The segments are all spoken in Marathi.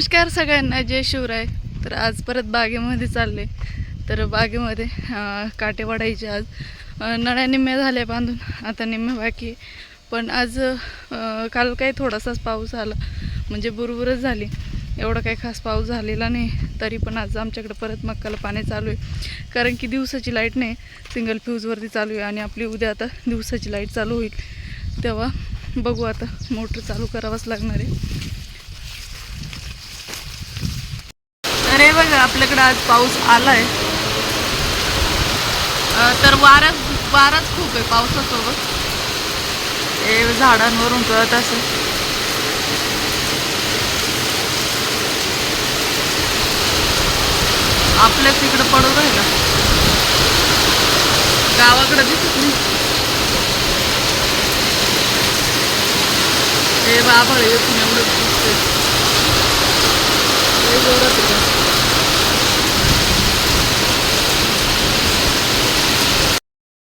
नमस्कार सगळ्यांना जय शिवराय. तर आज परत बागेमध्ये चालले तर बागेमध्ये काटे वाढायचे आज. नळ्या निम्म्या झाल्या बांधून आता निम्म्या बाकी आहे. पण आज काल काही थोडासाच पाऊस आला. म्हणजे बुरबुरच झाली. एवढा काही खास पाऊस झालेला नाही. तरी पण आज आमच्याकडे परत मक्काला पाणी चालू आहे. कारण की दिवसाची लाइट नाही. सिंगल फ्यूजवरती चालू आहे. आणि आपली उद्या आता दिवसाची लाइट चालू होईल. तेव्हा बघू आता. मोटर चालू करावंच लागणार आहे. तर हे बघा आपल्याकडे आज पाऊस आलाय. तर वारा वाराच खूप आहे पावसासोबत. हे झाडांवरून कळत असेल. आपल्याच इकडं पडू राहिला. गावाकडे दिसत नाही. हे बाबळ येऊन एवढं दिसते लय जोरात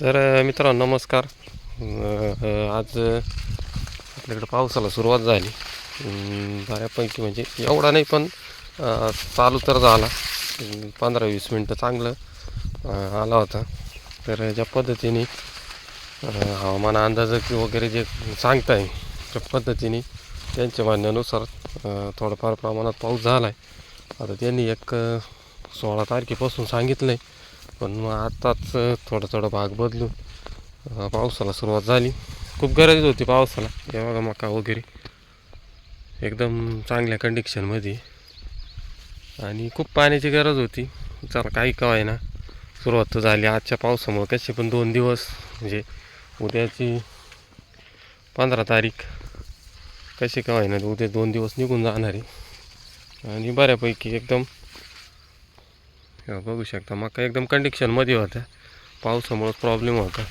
तर मित्रांनो नमस्कार. आज आपल्याकडं पावसाला सुरुवात झाली. बऱ्यापैकी म्हणजे एवढा नाही पण चालू तर झाला. पंधरा वीस मिनटं चांगलं आला होता. तर ज्या पद्धतीने हवामान अंदाज वगैरे जे सांगताय त्या पद्धतीने त्यांच्या म्हणण्यानुसार थोडंफार प्रमाणात पाऊस झाला आहे आता त्यांनी एक सोळा तारखेपासून सांगितलं आहे पण मग आताच थोडा थोडा भाग बदलून पावसाला सुरुवात झाली. खूप गरज होती पावसाला. हे बघा मका वगैरे. एकदम चांगल्या कंडिशनमध्ये आणि खूप पाण्याची गरज होती. चला काही काय ना सुरुवात तर झाली. आजच्या पावसामुळे कसे पण दोन दिवस म्हणजे उद्याची पंधरा तारीख कसे आहे ना उद्या दोन दिवस निघून जाणार. आहे आणि बऱ्यापैकी एकदम बघू शकता. मका एकदम कंडिशनमध्ये होत्या पावसामुळं प्रॉब्लेम होता.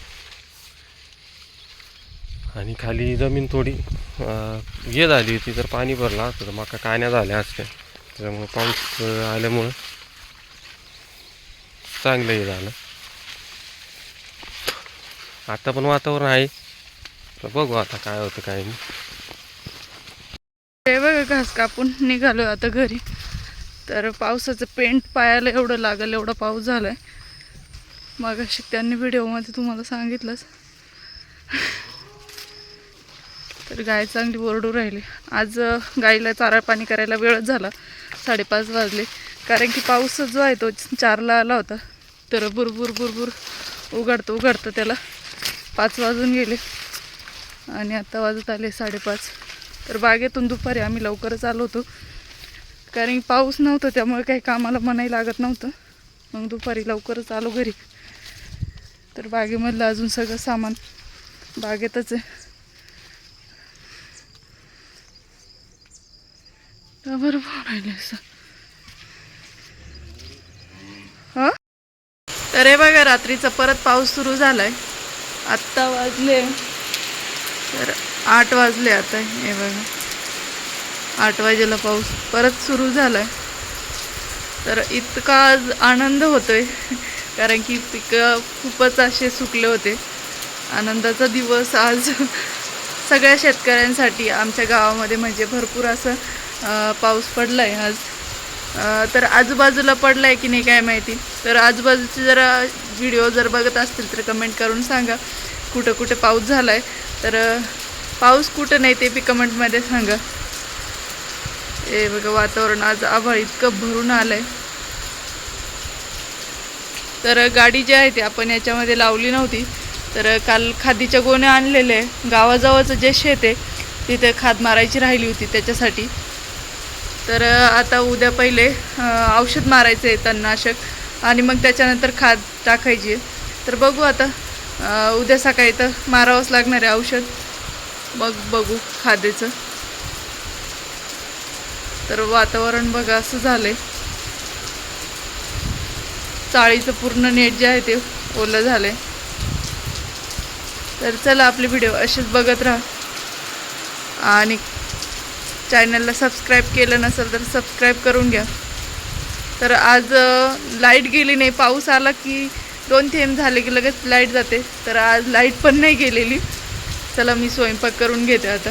आणि खाली जमीन थोडी ये हे झाली होती जर पाणी भरलं असतं. तर मका काण्या झाल्या असत्या. त्याच्यामुळं पाऊस आल्यामुळं चांगलं हे झालं. आता पण वातावरण आहे. तर बघू आता काय होतं काय नाही. हे बघा घास कापून निघालो आता घरी. तर पावसाचं पेंट पायाला एवढं लागलं एवढा पाऊस झालाय. मग अशी त्यांनी व्हिडिओमध्ये तुम्हाला सांगितलंच. तर गाय चांगली ओरडू राहिली. आज गाईला चारा पाणी करायला वेळच झाला. साडेपाच वाजले. कारण की पाऊस जो आहे तो चारला आला होता. तर बुरबुर बुरबुर उघडतं उघडतं त्याला. पाच वाजून गेले. आणि आता वाजत आले साडेपाच. तर बागेतून दुपारी आम्ही लवकरच आलो होतो. कारण पाऊस नव्हता त्यामुळे काही कामाला मनाही लागत नव्हतं. मग दुपारी लवकरच आलो घरी. तर बागेमधलं अजून सगळं सामान बागेतच आहे. का बरं राहिले असं. हां? तर हे बघा रात्रीचा परत पाऊस सुरू झालाय. आत्ता वाजले. तर आठ वाजले आता हे बघा. आठ वाजेला पाऊस परत सुरू झाला आहे तर इतका आज आनंद होतो आहे कारण की पिकं खूपच असे सुकले होते. आनंदाचा दिवस आज सगळ्या शेतकऱ्यांसाठी आमच्या गावामध्ये म्हणजे भरपूर असं पाऊस पडला आहे आज तर आजूबाजूला पडला आहे की नाही काय माहिती. तर आजूबाजूचे जरा व्हिडिओ जर बघत असतील तर कमेंट करून सांगा कुठं कुठे पाऊस झाला आहे तर पाऊस कुठं नाही ते बी कमेंटमध्ये सांगा. हे बघा वातावरण आज आभाळ इतकं भरून आलं आहे तर गाडी जी आहे ती आपण याच्यामध्ये लावली नव्हती. तर काल खादीच्या गोण्या आणलेले आहे. गावाजवळचं जे शेत आहे तिथे खाद मारायची राहिली होती त्याच्यासाठी. तर आता उद्या पहिले औषध मारायचं आहे तणनाशक आणि मग त्याच्यानंतर खाद टाकायची आहे. तर बघू आता उद्या सकाळी तर मारावंच लागणार आहे औषध. मग बघू खाद्याचं तर वातावरण बघा असं झालंय. चाळीचं पूर्ण नेट जे आहे ते ओलं झालंय. तर चला आपले व्हिडिओ असेच बघत राहा. आणि चॅनलला सबस्क्राईब केलं नसेल तर सबस्क्राईब करून घ्या. तर आज लाइट गेली नाही पाऊस आला की दोन थेंब झाले की लगेच लाइट जाते. तर आज लाइट पण नाही गेलेली. चला मी स्वयंपाक करून घेते आता.